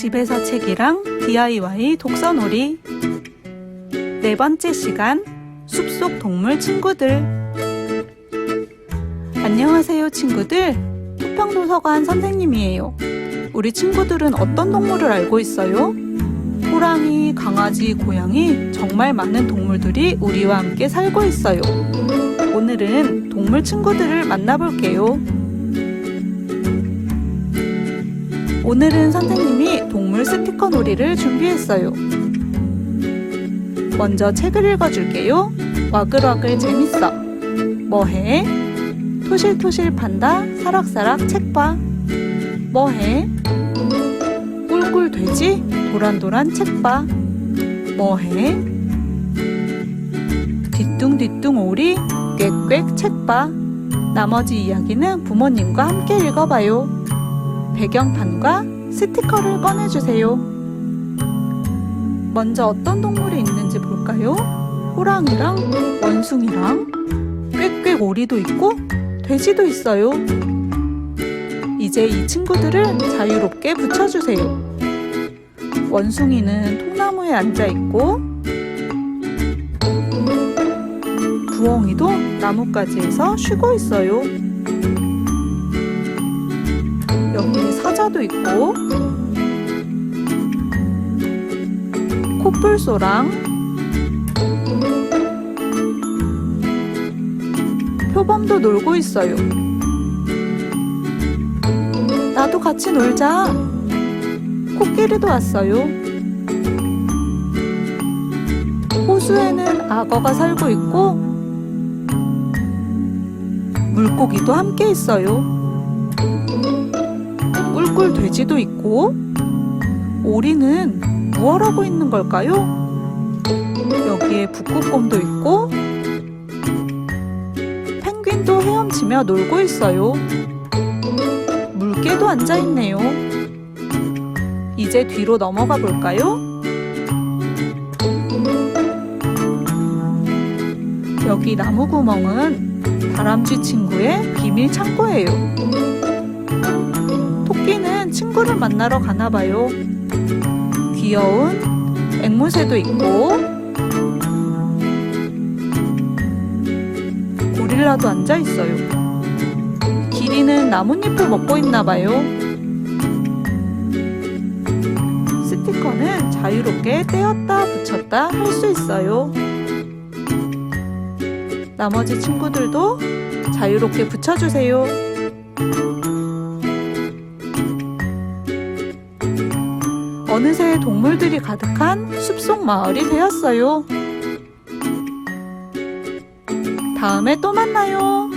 집에서 책이랑 DIY 독서놀이. 네 번째 시간 숲속 동물 친구들. 안녕하세요 친구들. 토평도서관 선생님이에요. 우리 친구들은 어떤 동물을 알고 있어요? 호랑이, 강아지, 고양이 정말 많은 동물들이 우리와 함께 살고 있어요. 오늘은 동물 친구들을 만나볼게요 오늘은 선생님이 동물 스티커 놀이를 준비했어요. 먼저 책을 읽어줄게요. 와글와글 재밌어. 뭐해? 토실토실 판다 사락사락 책 봐. 뭐해? 꿀꿀 돼지 도란도란 책 봐. 뭐해? 뒤뚱뒤뚱 오리 꽥꽥 책 봐. 나머지 이야기는 부모님과 함께 읽어봐요. 배경판과 스티커를 꺼내주세요. 먼저 어떤 동물이 있는지 볼까요? 호랑이랑 원숭이랑 꽥꽥 오리도 있고 돼지도 있어요. 이제 이 친구들을 자유롭게 붙여주세요. 원숭이는 통나무에 앉아 있고 부엉이도 나뭇가지에서 쉬고 있어요. 여기 사자도 있고 코뿔소랑 표범도 놀고 있어요. 나도 같이 놀자. 코끼리도 왔어요. 호수에는 악어가 살고 있고 물고기도 함께 있어요. 꿀꿀 돼지도 있고 오리는 무얼 하고 있는 걸까요? 여기에 북극곰도 있고 펭귄도 헤엄치며 놀고 있어요. 물개도 앉아 있네요. 이제 뒤로 넘어가 볼까요? 여기 나무 구멍은 다람쥐 친구의 비밀 창고예요. 토끼는 친구를 만나러 가나 봐요. 귀여운 앵무새도 있고 고릴라도 앉아 있어요. 기린은 나뭇잎을 먹고 있나 봐요. 스티커는 자유롭게 떼었다 붙였다 할 수 있어요. 나머지 친구들도 자유롭게 붙여주세요. 어느새 동물들이 가득한 숲속 마을이 되었어요. 다음에 또 만나요.